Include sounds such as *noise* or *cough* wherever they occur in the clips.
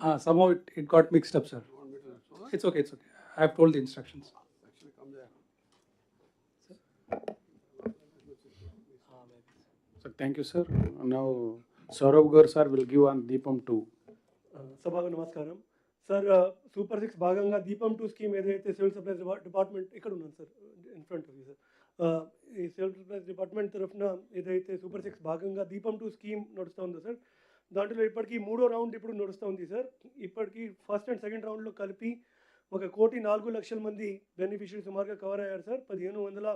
Uh, somehow it, it got mixed up, sir. You want me to show? It's okay, it's okay. I have told the instructions. Actually, come there. So thank you, sir. Now Saurabh Gar sir will give on Deepam 2. సభకు నమస్కారం sir super six భాగంగా దీపం two scheme ఏదైతే civil supplies department ఇక్కడ ఉన్నాను sir in front of sir ఈ civil supplies department తరఫున ఏదైతే సూపర్ సిక్స్ భాగంగా దీపం టూ స్కీమ్ నడుస్తూ ఉందో సార్ దాంట్లో ఇప్పటికీ మూడో రౌండ్ ఇప్పుడు నడుస్తూ ఉంది సార్. ఇప్పటికీ ఫస్ట్ అండ్ సెకండ్ రౌండ్లో కలిపి ఒక కోటి నాలుగు లక్షల మంది బెనిఫిషియరీ సుమారుగా కవర్ అయ్యారు సార్. పదిహేను వందల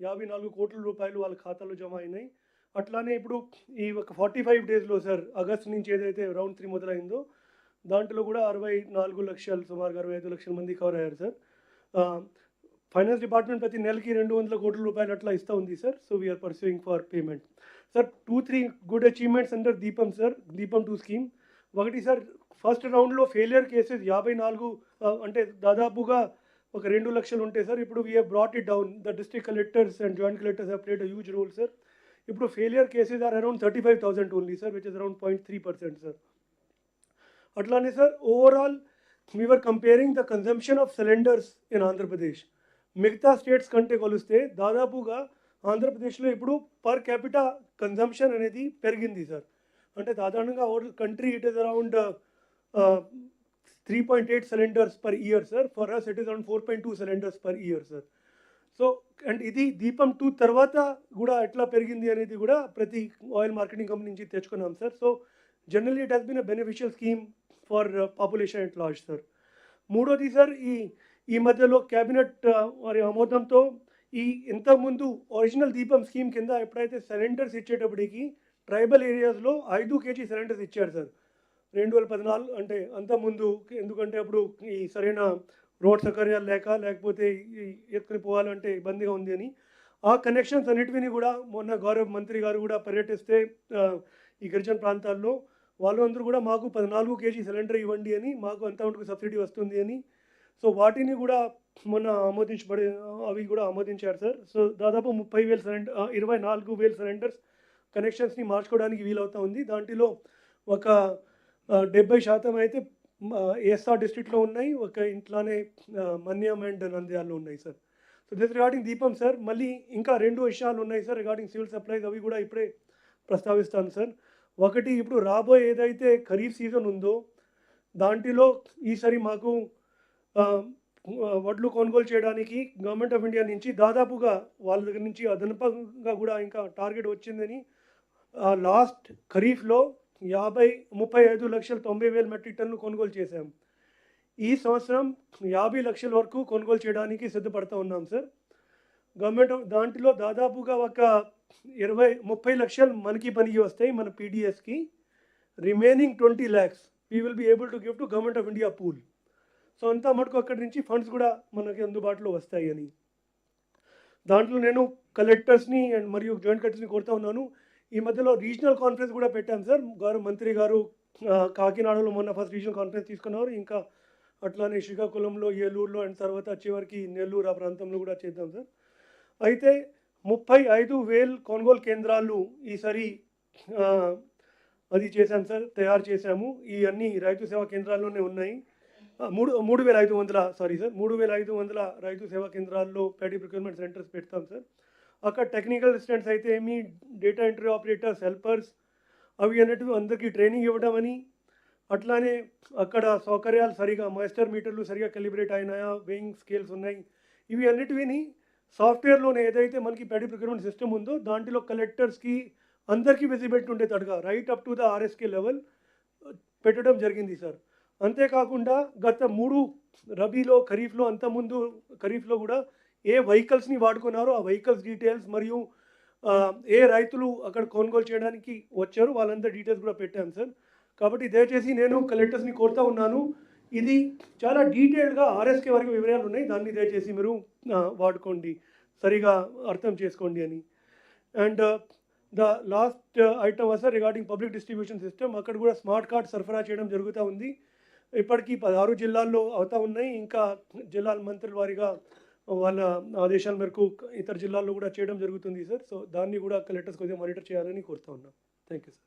యాభై నాలుగు కోట్ల రూపాయలు వాళ్ళ ఖాతాలో జమ అయినాయి. అట్లానే ఇప్పుడు ఈ ఒక ఫార్టీ ఫైవ్ డేస్లో సార్ ఆగస్ట్ నుంచి ఏదైతే రౌండ్ త్రీ మొదలైందో దాంట్లో కూడా అరవై నాలుగు లక్షలు సుమారుగా అరవై ఐదు లక్షల మంది కవర్ అయ్యారు సార్. ఫైనాన్స్ డిపార్ట్మెంట్ ప్రతి నెలకి రెండు వందల కోట్ల రూపాయలు అట్లా ఇస్తూ ఉంది sir. So we are pursuing for payment sir two three good achievements under Deepam sir Deepam two scheme ఒకటి సార్ ఫస్ట్ రౌండ్లో ఫెయిలియర్ కేసెస్ యాభై నాలుగు అంటే దాదాపుగా ఒక రెండు లక్షలు ఉంటాయి సార్ ఇప్పుడు we brought it down the district collectors and joint collectors have played a huge role sir ఇప్పుడు failure cases are around thirty five thousand only sir which is around point three percent sir అట్లానే sir overall we are comparing the consumption of cylinders in Andhra Pradesh మిగతా states కంటే కొలిస్తే దాదాపుగా ఆంధ్రప్రదేశ్లో ఇప్పుడు per capita consumption అనేది పెరిగింది sir అంటే సాధారణంగా over country it is around three point eight cylinders per year sir for us it is around four point two cylinders per year sir so and ఇది దీపం టూ తర్వాత కూడా ఎట్లా పెరిగింది అనేది కూడా ప్రతి ఆయిల్ మార్కెటింగ్ కంపెనీ నుంచి తెచ్చుకున్నాం sir so generally it has been a beneficial scheme for population at large sir మూడోది సార్ ఈ ఈ మధ్యలో క్యాబినెట్ uh, వారి ఆమోదంతో ఈ ఇంతకుముందు ఒరిజినల్ దీపం స్కీమ్ కింద ఎప్పుడైతే సిలిండర్స్ ఇచ్చేటప్పటికి ట్రైబల్ ఏరియాస్లో ఐదు కేజీ సిలిండర్స్ ఇచ్చారు సార్. రెండు వేల పద్నాలుగు అంటే అంతకుముందు ఎందుకంటే అప్పుడు ఈ సరైన రోడ్ సౌకర్యాలు లేక లేకపోతే ఈ ఎత్తుకుని పోవాలంటే ఇబ్బందిగా ఉంది అని. ఆ కనెక్షన్స్ అన్నిటిని కూడా మొన్న గౌరవ మంత్రి గారు కూడా పర్యటిస్తే ఈ గిరిజన ప్రాంతాల్లో వాళ్ళందరూ కూడా మాకు పద్నాలుగు కేజీ సిలిండర్ ఇవ్వండి అని మాకు అంత సబ్సిడీ వస్తుంది అని సో వాటిని కూడా మొన్న ఆమోదించబడి అవి కూడా ఆమోదించారు సార్. సో దాదాపు ముప్పై వేల సిలిండర్ ఇరవై నాలుగు వేల సిలిండర్స్ కనెక్షన్స్ని మార్చుకోవడానికి వీలవుతూ ఉంది. దాంట్లో ఒక డెబ్బై శాతం అయితే ఏఎస్ఆర్ డిస్ట్రిక్ట్లో ఉన్నాయి. ఒక ఇంట్లోనే మన్యం అండ్ నంద్యాల్లో ఉన్నాయి sir. So this regarding Deepam sir. మళ్ళీ ఇంకా రెండు విషయాలు ఉన్నాయి సార్ రిగార్డింగ్ సివిల్ సప్లైస్ అవి కూడా ఇప్పుడే ప్రస్తావిస్తాను సార్. ఒకటి ఇప్పుడు రాబోయే ఏదైతే ఖరీఫ్ సీజన్ ఉందో దాంట్లో ఈసారి మాకు వడ్లు కొనుగోలు చేయడానికి గవర్నమెంట్ ఆఫ్ ఇండియా నుంచి దాదాపుగా వాళ్ళ దగ్గర నుంచి అదనపంగా కూడా ఇంకా టార్గెట్ వచ్చిందని లాస్ట్ ఖరీఫ్లో యాభై ముప్పై ఐదు లక్షల తొంభై వేల మెట్రిక్ టన్ను కొనుగోలు చేశాం. ఈ సంవత్సరం యాభై లక్షల వరకు కొనుగోలు చేయడానికి సిద్ధపడతా ఉన్నాం సార్. గవర్నమెంట్ దాంట్లో దాదాపుగా ఒక ఇరవై ముప్పై లక్షలు మనకి పనికి వస్తాయి మన పీడిఎస్కి remaining twenty lakhs we will be able to give to government of India pool so అంతా మటుకు అక్కడి నుంచి ఫండ్స్ కూడా మనకి అందుబాటులో వస్తాయి అని. దాంట్లో నేను కలెక్టర్స్ని అండ్ మరియు జాయింట్ కలెక్టర్స్ని కోరుతా ఉన్నాను. ఈ మధ్యలో రీజనల్ కాన్ఫరెన్స్ కూడా పెట్టాం సార్. గౌరవ మంత్రి గారు కాకినాడలో మొన్న ఫస్ట్ రీజనల్ కాన్ఫరెన్స్ తీసుకున్నారు. ఇంకా అట్లానే శ్రీకాకుళంలో ఏలూరులో అండ్ తర్వాత చివరికి నెల్లూరు ఆ ప్రాంతంలో కూడా చేద్దాం సార్. అయితే ముప్పై ఐదు వేలు కొనుగోలు కేంద్రాలు ఈసారి అది చేశాం సార్ తయారు చేశాము. ఈ అన్ని రైతు సేవా కేంద్రాల్లోనే ఉన్నాయి. మూడు మూడు వేల ఐదు వందల సారీ సార్ మూడు వేల ఐదు వందల రైతు సేవా కేంద్రాల్లో ప్యాడీ ప్రొక్యూర్మెంట్ సెంటర్స్ పెడతాం సార్ అక్కడ టెక్నికల్ అసిస్టెంట్స్ అయితే మీ డేటా ఎంట్రీ ఆపరేటర్స్ హెల్పర్స్ అవి అన్నట్టు అందరికీ ట్రైనింగ్ ఇవ్వడం అని అట్లానే అక్కడ సౌకర్యాలు సరిగా మాస్టర్ మీటర్లు సరిగా కలిబ్రేట్ అయినాయా వేయింగ్ స్కేల్స్ ఉన్నాయి ఇవి అన్నిటివిని సాఫ్ట్వేర్లోనే ఏదైతే మనకి ప్యాడీ ప్రొక్యూర్మెంట్ సిస్టమ్ ఉందో దాంట్లో కలెక్టర్స్కి అందరికీ విజిబిలిటీ ఉండేటట్టుగా right up to the RSK level పెట్టడం జరిగింది సార్ అంతేకాకుండా గత మూడు రబీలో ఖరీఫ్లో అంతకుముందు ఖరీఫ్లో కూడా ఏ వెహికల్స్ని వాడుకున్నారో ఆ వెహికల్స్ డీటెయిల్స్ మరియు ఏ రైతులు అక్కడ కొనుగోలు చేయడానికి వచ్చారో వాళ్ళంతా డీటెయిల్స్ కూడా పెట్టాను సార్. కాబట్టి దయచేసి నేను కలెక్టర్స్ని కోరుతా ఉన్నాను. ఇది చాలా డీటెయిల్డ్గా ఆర్ఎస్కే వరకు వివరాలు ఉన్నాయి. దాన్ని దయచేసి మీరు వాడుకోండి. సరిగా అర్థం చేసుకోండి అని. And the last item sir regarding public distribution system అక్కడ కూడా స్మార్ట్ కార్డ్ సరఫరా చేయడం జరుగుతూ ఉంది. ఇప్పటికీ పదహారు జిల్లాల్లో అవుతా ఉన్నాయి. ఇంకా జిల్లాల మంత్రుల వారిగా వాళ్ళ ఆదేశాల మేరకు ఇతర జిల్లాల్లో కూడా చేయడం జరుగుతుంది సార్. సో దాన్ని కూడా కలెక్టర్స్ కొద్దిగా మానిటర్ చేయాలని కోరుతా ఉన్నాం. Thank you sir.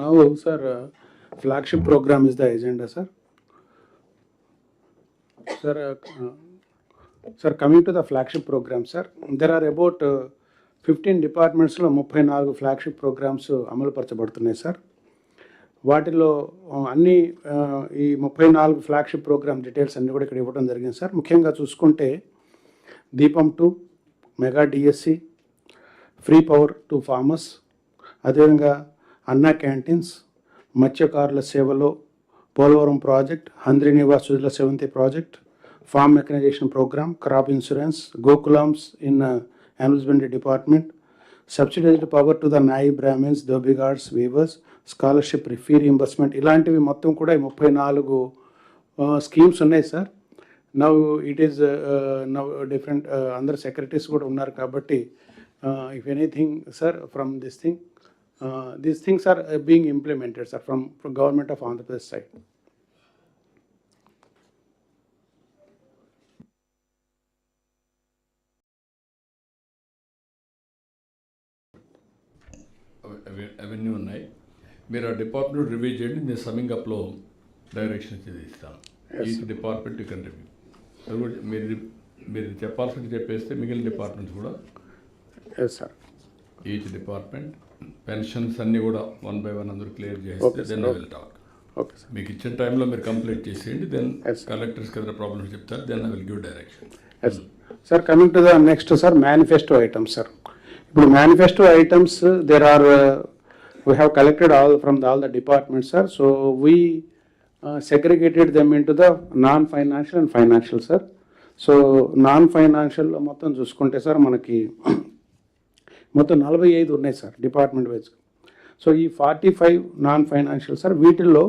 Now sir flagship programme is the agenda sir sir sir coming to the flagship programme sir there are about fifteen డిపార్ట్మెంట్స్లో ముప్పై నాలుగు ఫ్లాగ్షిప్ ప్రోగ్రామ్స్ అమలుపరచబడుతున్నాయి సార్. వాటిలో అన్ని ఈ ముప్పై నాలుగు ఫ్లాగ్షిప్ ప్రోగ్రామ్ డీటెయిల్స్ అన్నీ కూడా ఇక్కడ ఇవ్వడం జరిగింది సార్. ముఖ్యంగా చూసుకుంటే Deepam two mega DSC free power to farmers అదేవిధంగా అన్నా క్యాంటీన్స్ మత్స్యకారుల సేవలో Polavaram project Handri Nivas Sujala seventh project farm mechanisation programme crop insurance Gokulams in amusement department subsidised power to the Nayi Brahmins దోబిగార్డ్స్ weavers scholarship fee reimbursement ఇలాంటివి మొత్తం కూడా ఈ ముప్పై నాలుగు schemes ఉన్నాయి sir now it is now different అందరు secretaries కూడా ఉన్నారు కాబట్టి if anything sir from this thing these things are being implemented sir from government of Andhra Pradesh side అవన్నీ ఉన్నాయి. మీరు ఆ డిపార్ట్మెంట్ రివ్యూ చేయండి నేను సమింగ్ అప్లో డైరెక్షన్ ఇస్తాను. ఈ డిపార్ట్మెంట్ యూ కెన్ రివ్యూ అది కూడా మీరు మీరు చెప్పాల్సింది చెప్పేస్తే మిగిలిన డిపార్ట్మెంట్స్ కూడా సార్ ఈచ్ డిపార్ట్మెంట్ పెన్షన్స్ అన్నీ కూడా వన్ బై వన్ అందరూ clear sir. Then will talk okay sir మీకు ఇచ్చిన టైంలో మీరు కంప్లీట్ చేసేయండి దెన్. కలెక్టర్స్కి ఏదైనా ప్రాబ్లమ్స్ చెప్తారు then I will give direction sir coming to the next sir manifesto items sir ఇప్పుడు manifesto items there are we have collected all from all the department sir so we segregated them into the non financial and financial sir so non financial మొత్తం చూసుకుంటే sir మనకి *clears throat* మొత్తం నలభై ఐదు ఉన్నాయి sir department wise so ఈ forty five non financial sir వీటిల్లో